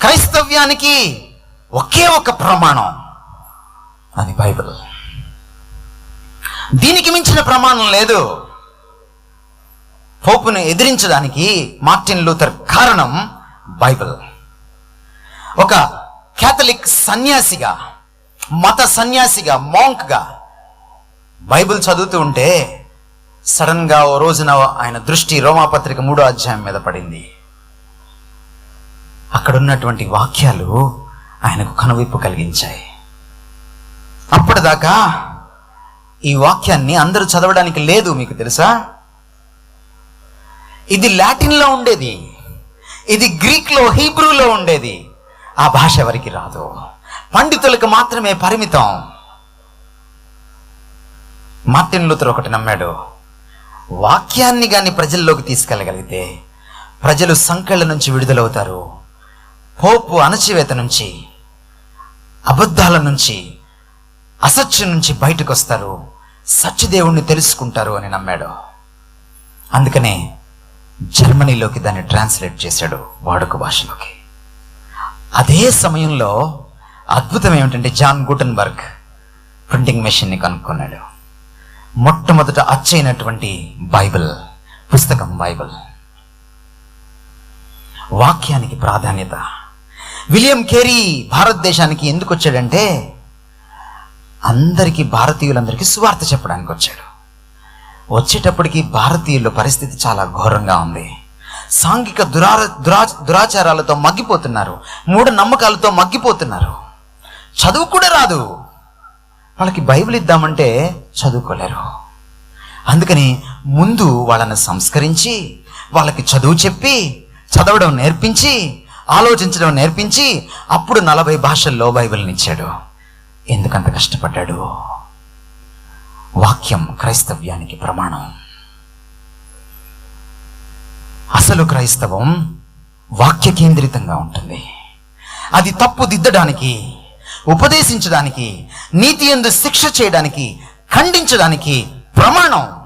క్రైస్తవ్యానికి ఒకే ఒక ప్రమాణం. అది బైబిల్. దీనికి మించిన ప్రమాణం లేదు. పోపును ఎదిరించడానికి మార్టిన్ లూథర్ కారణం బైబిల్. ఒక క్యాథలిక్ సన్యాసిగా మత సన్యాసిగా మాంక్గా బైబిల్ చదువుతూ ఉంటే సడన్గా ఓ రోజున ఆయన దృష్టి రోమాపత్రిక మూడో అధ్యాయం మీద పడింది. అక్కడ ఉన్నటువంటి వాక్యాలు ఆయనకు కనువిప్పు కలిగించాయి. అప్పటిదాకా ఈ వాక్యాన్ని అందరూ చదవడానికి లేదు మీకు తెలుసా? ఇది లాటిన్లో ఉండేది. ఇది గ్రీక్లో హీబ్రూలో ఉండేది. ఆ భాష ఎవరికి రాదు. పండితులకు మాత్రమే పరిమితం. మార్టిన్ లూథర్ ఒకటి నమ్మాడు వాక్యాన్ని కానీ ప్రజల్లోకి తీసుకెళ్ళగలిగితే ప్రజలు సంకెళ్ళ నుంచి విడుదలవుతారు. హోపు అణచివేత నుంచి అబద్ధాల నుంచి అసత్యం నుంచి బయటకు వస్తారు సత్యదేవుణ్ణి తెలుసుకుంటారు అని నమ్మాడు. అందుకనే జర్మనీలోకి దాన్ని ట్రాన్స్లేట్ చేశాడు వాడుక భాషలోకి. అదే సమయంలో అద్భుతం ఏమిటంటే జాన్ గుటన్బర్గ్ ప్రింటింగ్ మెషిన్ని కనుక్కున్నాడు. మొట్టమొదట అచ్చైనటువంటి బైబిల్ పుస్తకం బైబిల్. వాక్యానికి ప్రాధాన్యత. విలియం కేరీ భారతదేశానికి ఎందుకు వచ్చాడంటే అందరికీ భారతీయులందరికీ సువార్త చెప్పడానికి వచ్చాడు. వచ్చేటప్పటికి భారతీయుల పరిస్థితి చాలా ఘోరంగా ఉంది. సాంఘిక దురార దురా దురాచారాలతో మగ్గిపోతున్నారు. మూఢ నమ్మకాలతో మగ్గిపోతున్నారు. చదువు కూడా రాదు. వాళ్ళకి బైబిల్ ఇద్దామంటే చదువుకోలేరు. అందుకని ముందు వాళ్ళని సంస్కరించి వాళ్ళకి చదువు చెప్పి చదవడం నేర్పించి ఆలోచించడం నేర్పించి అప్పుడు నలభై భాషల్లో బైబిల్ని ఇచ్చాడు. ఎందుకంత కష్టపడ్డాడు? వాక్యం క్రైస్తవ్యానికి ప్రమాణం. అసలు క్రైస్తవం వాక్య కేంద్రితంగా ఉంటుంది. అది తప్పు దిద్దడానికి ఉపదేశించడానికి నీతి ఎందు శిక్ష చేయడానికి ఖండించడానికి ప్రమాణం.